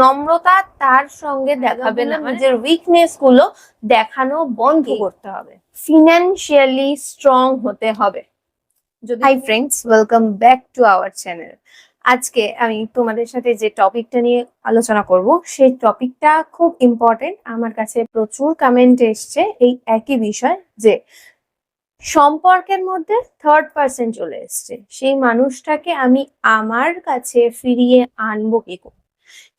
নম্রতা তার সঙ্গে দেখাবে না নিজের উইকনেসগুলো দেখানো বন্ধ করতে হবে। ফিনান্সিয়ালি স্ট্রং হতে হবে। Hi friends welcome back to our channel আজকে আমি তোমাদের সাথে যে টপিকটা নিয়ে আলোচনা করব সেই টপিকটা খুব ইম্পর্টেন্ট আমার কাছে প্রচুর কমেন্ট এসছে এই একই বিষয় যে সম্পর্কের মধ্যে থার্ড পার্সন চলে এসছে। সেই মানুষটাকে আমি আমার কাছে ফিরিয়ে আনব কি করে?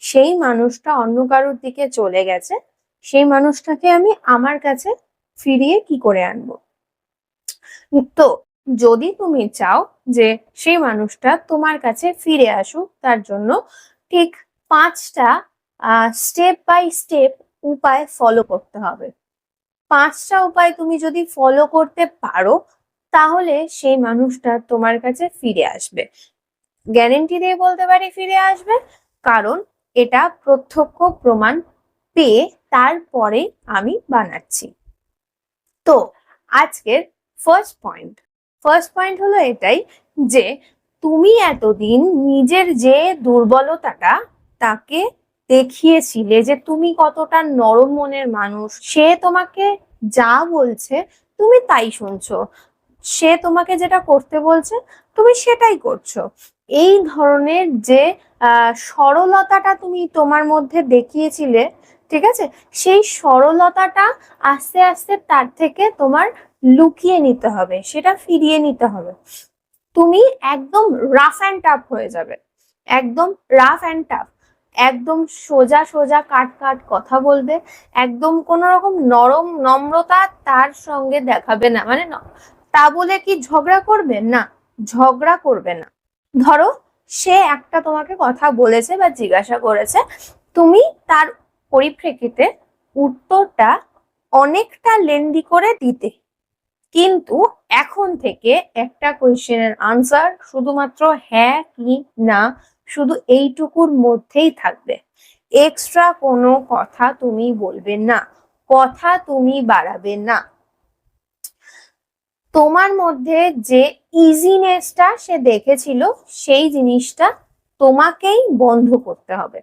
সেই মানুষটা অন্য কারোর দিকে চলে গেছে, সেই মানুষটাকে আমি আমার কাছে ফিরিয়ে কি করে আনব? তো যদি তুমি চাও যে সেই মানুষটা তোমার কাছে ফিরে আসুক, তার জন্য ঠিক পাঁচটা স্টেপ বাই স্টেপ উপায় ফলো করতে হবে। পাঁচটা উপায় তুমি যদি ফলো করতে পারো, তাহলে সেই মানুষটা তোমার কাছে ফিরে আসবে। গ্যারেন্টি দিয়ে বলতে পারি ফিরে আসবে, কারণ এটা প্রত্যক্ষ প্রমাণ পেয়ে তারপরে আমি বানাচ্ছি। তো, আজকের ফার্স্ট পয়েন্ট ফার্স্ট পয়েন্ট হলো এটাই যে তুমি এতদিন নিজের যে দুর্বলতাটা তাকে দেখিয়েছিলে যে তুমি কতটা নরম মনের মানুষ, সে তোমাকে যা বলছে তুমি তাই শুনছো। সে তোমাকে যেটা করতে বলছে তুমি সেটাই করছ। এই ধরনের যে সরলতাটা তুমি তোমার মধ্যে দেখিয়েছিলে, ঠিক আছে? সেই সরলতাটা আস্তে আস্তে তার থেকে তোমার লুকিয়ে নিতে হবে, সেটা ফিরিয়ে নিতে হবে। তুমি একদম রাফ অ্যান্ড টাফ হয়ে যাবে, একদম রাফ অ্যান্ড টাফ একদম সোজা সোজা কাট কাট কথা বলবে, একদম কোনো রকম নরম নম্রতা তার সঙ্গে দেখাবে না মানে তা বলে কি ঝগড়া করবে? না, ঝগড়া করবে না। ধরো সে একটা তোমাকে কথা বলেছে বা জিজ্ঞাসা করেছে, তুমি তার পরিপ্রেক্ষিতে উত্তরটা অনেকটা লেন্দি করে দিতে। কিন্তু এখন থেকে একটা কোয়েশ্চেনের আনসার শুধুমাত্র হ্যাঁ কি না শুধু এইটুকুর মধ্যেই থাকবে। এক্সট্রা কোনো কথা তুমি বলবে না, কথা তুমি বাড়াবে না। তোমার মধ্যে যে ইজিনেসটা সে দেখেছিল, সেই জিনিসটা তোমাকেই বন্ধ করতে হবে।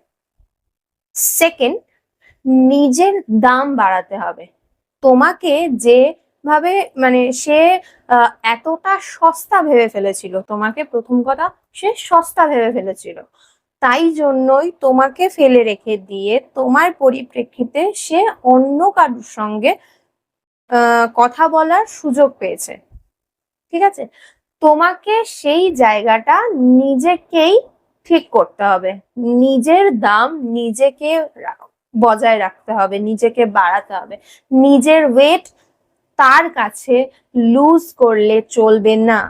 সেকেন্ড নিজের দাম বাড়াতে হবে। তোমাকে যে ভাবে মানে সে এতটা সস্তা ভেবে ফেলেছিল, তোমাকে প্রথম কথা, সে সস্তা ভেবে ফেলেছিল। তাই জন্যই তোমাকে ফেলে রেখে দিয়ে তোমার পরিপ্রেক্ষিতে সে অন্য কারোর সঙ্গে কথা বলার সুযোগ পেয়েছে। ঠিক আছে? তোমাকে সেই জায়গাটা নিজেকেই ঠিক করতে হবে। নিজের দাম নিজেকে বজায় রাখতে হবে, নিজেকে বাড়াতে হবে। নিজের ওয়েট তার কাছে লুজ করলে চলবে না।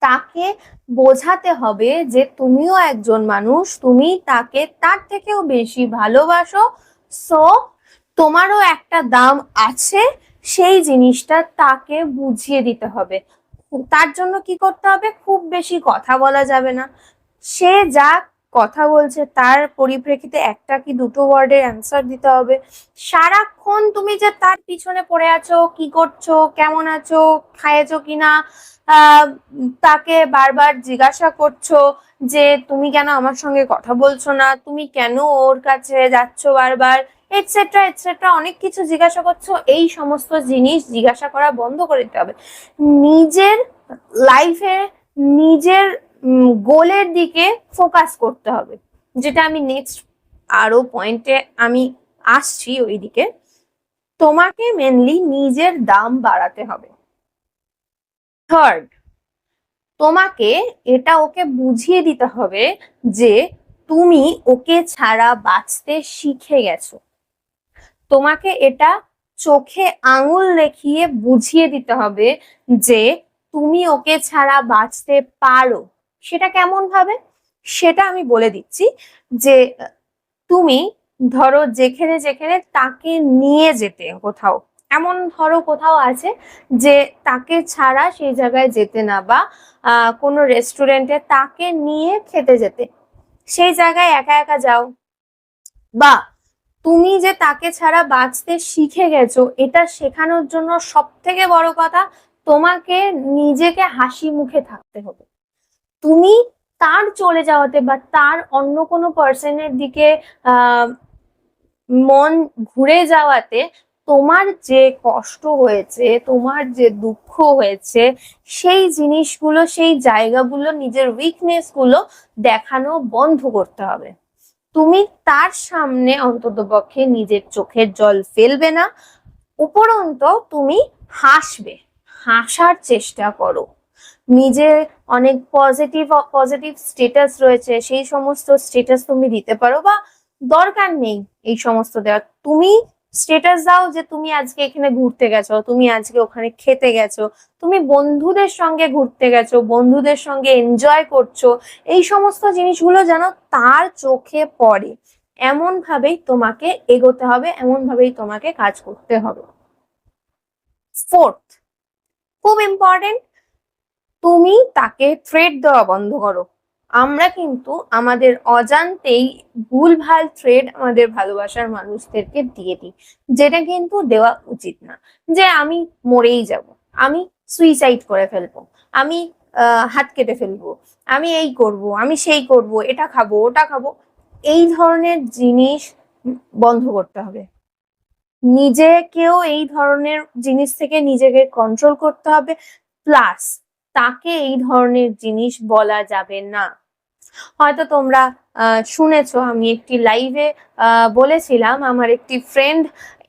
তাকে বোঝাতে হবে যে তুমিও একজন মানুষ, তুমি তাকে তার থেকেও বেশি ভালোবাসো। সো তোমারও একটা দাম আছে, সেই জিনিসটা তাকে বুঝিয়ে দিতে হবে। তার জন্য কি করতে হবে? খুব বেশি কথা বলা যাবে না। সে যা কথা বলছে, তার পরিপ্রেক্ষিতে একটা কি দুটো ওয়ার্ডের অ্যান্সার দিতে হবে। সারাক্ষণ তুমি যে তার পিছনে পড়ে আছো, কি করছ, কেমন আছো খাইয়েছো কিনা তাকে বারবার জিজ্ঞাসা করছ যে, তুমি কেন আমার সঙ্গে কথা বলছো না? তুমি কেন ওর কাছে যাচ্ছ বারবার? এটসেট্রা এটসেট্রা অনেক কিছু জিজ্ঞাসা করছ, এই সমস্ত জিনিস জিজ্ঞাসা করা বন্ধ করে দিতে হবে। নিজের লাইফে নিজের গোলের দিকে ফোকাস করতে হবে। যেটা আমি নেক্সট আরও পয়েন্টে আমি আসছি ওইদিকে। তোমাকে মেনলি নিজের দাম বাড়াতে হবে। থার্ড তোমাকে এটা ওকে বুঝিয়ে দিতে হবে যে তুমি ওকে ছাড়া বাঁচতে শিখে গেছো। তোমাকে এটা চোখে আঙুল দেখিয়ে বুঝিয়ে দিতে হবে যে তুমি ওকে ছাড়া বাঁচতে পারো। সেটা কেমন ভাবে? সেটা আমি বলে দিচ্ছি যে, তুমি ধরো যেখানে যেখানে তাকে নিয়ে যেতে কোথাও, এমন ধরো কোথাও আছে যে তাকে ছাড়া সেই জায়গায় যেতে না বা কোনো রেস্টুরেন্টে তাকে নিয়ে খেতে যেতে। সেই জায়গায় একা একা যাও বা তুমি যে তাকে ছাড়া বাঁচতে শিখে গেছো, এটা শেখানোর জন্য সব থেকে বড় কথা তোমাকে নিজেকে হাসি মুখে থাকতে হবে। তুমি তার চলে যাওয়াতে বা তার অন্য কোনো পার্সনের দিকে মন ঘুরে যাওয়াতে তোমার যে কষ্ট হয়েছে, তোমার যে দুঃখ হয়েছে, সেই জিনিসগুলো, সেই জায়গাগুলো, নিজের উইকনেসগুলো দেখানো বন্ধ করতে হবে। তুমি তার সামনে অন্ততপক্ষে নিজের চোখের জল ফেলবে না, উপরন্ত তুমি হাসবে, হাসার চেষ্টা করো। নিজের অনেক পজিটিভ পজিটিভ স্টেটাস রয়েছে, সেই সমস্ত স্টেটাস তুমি দিতে পারো বা দরকার নেই এই সমস্ত দেওয়া। তুমি স্টেটাস দাও যে তুমি আজকে এখানে ঘুরতে গেছো, তুমি আজকে ওখানে খেতে গেছো, তুমি বন্ধুদের সঙ্গে ঘুরতে গেছো, বন্ধুদের সঙ্গে এনজয় করছ, এই সমস্ত জিনিসগুলো যেন তার চোখে পড়ে। এমন ভাবেই তোমাকে এগোতে হবে এমন ভাবেই তোমাকে কাজ করতে হবে। ফোর্থ খুব ইম্পর্টেন্ট তুমি তাকে থ্রেড দেওয়া বন্ধ করো। আমরা কিন্তু আমাদের অজান্তেই ভুলভাল থ্রেড আমাদের ভালোবাসার মানুষদেরকে দিয়ে দিই। যেটা কিন্তু দেওয়া উচিত না। যে আমি মরেই যাব, আমি সুইসাইড করে ফেলব, আমি হাত কেটে ফেলব, আমি এই করব, আমি সেই করব, এটা খাব, ওটা খাব, এই ধরনের জিনিস বন্ধ করতে হবে। নিজেকেও এই ধরনের জিনিস থেকে নিজেকে কন্ট্রোল করতে হবে। প্লাস তাকে এই ধরনের জিনিস বলা যাবে না। হয়তো তোমরা শুনেছো, আমি একটি লাইভে বলেছিলাম, আমার একটি ফ্রেন্ড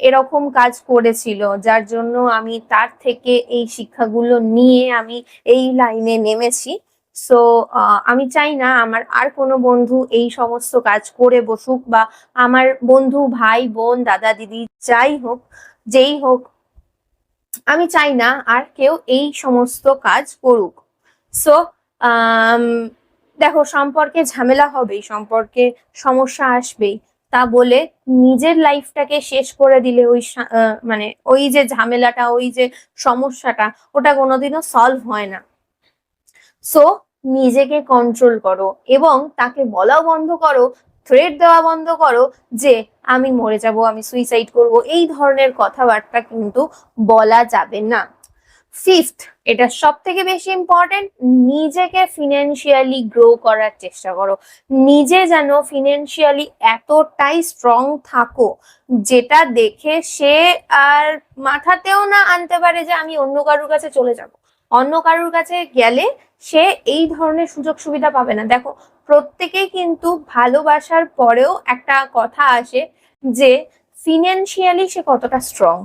এরকম কাজ করেছিল, যার জন্য আমি তার থেকে এই শিক্ষাগুলো নিয়ে আমি এই লাইনে নেমেছি। সো আমি চাই না আমার আর কোনো বন্ধু এই সমস্ত কাজ করে বসুক বা আমার বন্ধু, ভাই, বোন, দাদা, দিদি, যাই হোক, যেই হোক আমি চাই না আর কেউ এই সমস্ত কাজ করুক। সো দেখো, সম্পর্কে ঝামেলা হবেই, সম্পর্কে সমস্যা আসবেই। তা বলে নিজের লাইফটাকে শেষ করে দিলে ওই মানে ওই যে ঝামেলাটা, ওই যে সমস্যাটা, ওটা কোনোদিনও সলভ হয় না। সো নিজেকে কন্ট্রোল করো এবং তাকে বলাও বন্ধ করো থ্রেড দেওয়া বন্ধ করো যে আমি মরে যাব, আমি সুইসাইড করব, এই ধরনের কথাবার্তা কিন্তু বলা যাবে না। ফিফথ এটা সব থেকে বেশি ইম্পর্টেন্ট নিজেকে ফিনান্সিয়ালি গ্রো করার চেষ্টা করো। নিজে যেন ফিনান্সিয়ালি এতটাই স্ট্রং থাকো, যেটা দেখে সে আর মাথাতেও না আনতে পারে যে আমি অন্য কারোর কাছে চলে যাব। অন্য কারোর কাছে গেলে সে এই ধরনের সুযোগ সুবিধা পাবে না। দেখো প্রত্যেকেই কিন্তু ভালোবাসার পরেও একটা কথা আসে যে ফিনান্সিয়ালি সে কতটা স্ট্রং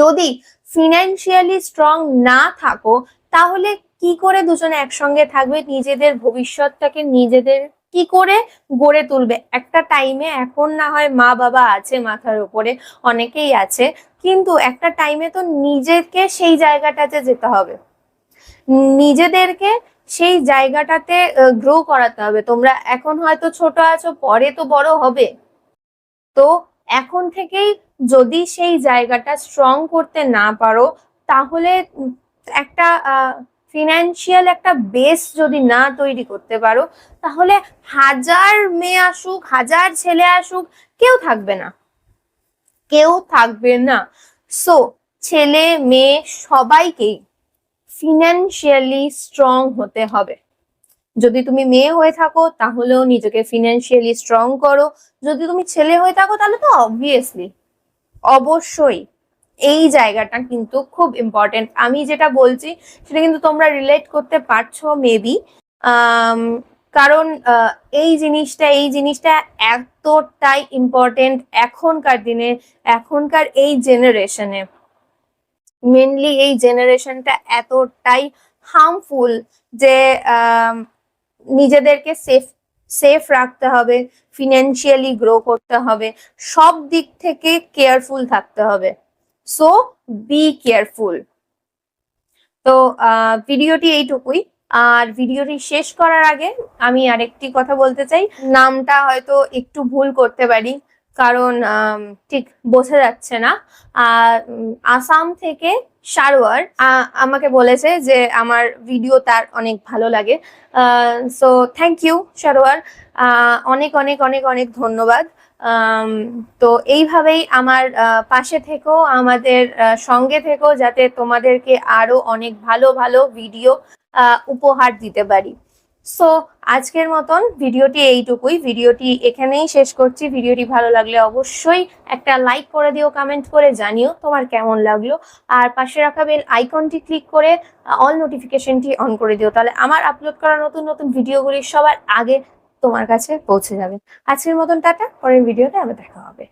যদি ফিনান্সিয়ালি স্ট্রং না থাকো, তাহলে কি করে দুজনে একসঙ্গে থাকবে? নিজেদের ভবিষ্যৎটাকে নিজেদের কি করে গড়ে তুলবে? একটা টাইমে এখন না হয় মা বাবা আছে মাথার উপরে, অনেকেই আছে, কিন্তু একটা টাইমে তো নিজেকে সেই জায়গাটাতে যেতে হবে। নিজেদেরকে সেই জায়গাটাতে গ্রো করাতে হবে। তোমরা এখন হয়তো ছোট আছো, পরে তো বড় হবে। তো এখন থেকেই যদি সেই জায়গাটা স্ট্রং করতে না পারো, তাহলে একটা ফিনান্সিয়াল একটা বেস যদি না তৈরি করতে পারো, তাহলে হাজার মেয়ে আসুক, হাজার ছেলে আসুক, কেউ থাকবে না। কেউ থাকবে না। সো ছেলে, মেয়ে সবাইকেই ফিনান্সিয়ালি স্ট্রং হতে হবে। যদি তুমি মেয়ে হয়ে থাকো, তাহলেও নিজেকে ফিনান্সিয়ালি স্ট্রং করো। যদি তুমি ছেলে হয়ে থাকো, তাহলে তো অবভিয়াসলি অবশ্যই এই জায়গাটা কিন্তু খুব ইম্পর্টেন্ট আমি যেটা বলছি, সেটা কিন্তু তোমরা রিলেট করতে পারছ মেবি কারণ এই জিনিসটা এই জিনিসটা এতটাই ইম্পর্টেন্ট এখনকার দিনে, এখনকার এই জেনারেশনে মেনলি এই জেনারেশনটা এতটাই হার্মফুল যে নিজেদেরকে সেফ সেফ রাখতে হবে ফিনান্সিয়ালি গ্রো করতে হবে, সব দিক থেকে কেয়ারফুল থাকতে হবে। সো বি কেয়ারফুল তো ভিডিওটি এইটুকুই। আর ভিডিওটি শেষ করার আগে আমি আরেকটি কথা বলতে চাই। নামটা হয়তো একটু ভুল করতে পারি। কারণ ঠিক বোঝা যাচ্ছে না। আসাম থেকে সারোয়ার আমাকে বলেছে যে আমার ভিডিও তার অনেক ভালো লাগে। So thank you Sarwar. অনেক অনেক অনেক অনেক ধন্যবাদ। তো এইভাবেই আমার পাশে থেকেও আমাদের সঙ্গে থেকেও যাতে তোমাদেরকে আরও অনেক ভালো ভালো ভিডিও উপহার দিতে পারি। সো আজকের মতন ভিডিওটি এইটুকুই। ভিডিওটি এখানেই শেষ করছি। ভিডিওটি ভালো লাগলে অবশ্যই একটা লাইক করে দিও কমেন্ট করে জানিও তোমার কেমন লাগল। আর পাশে রাখা বেল আইকনটি ক্লিক করে অল নোটিফিকেশনটি অন করে দিও। তাহলে আমার আপলোড করা নতুন নতুন ভিডিওগুলি সবার আগে তোমার কাছে পৌঁছে যাবে। আজকের মতন টাটা, পরের ভিডিওতে আবার দেখা হবে।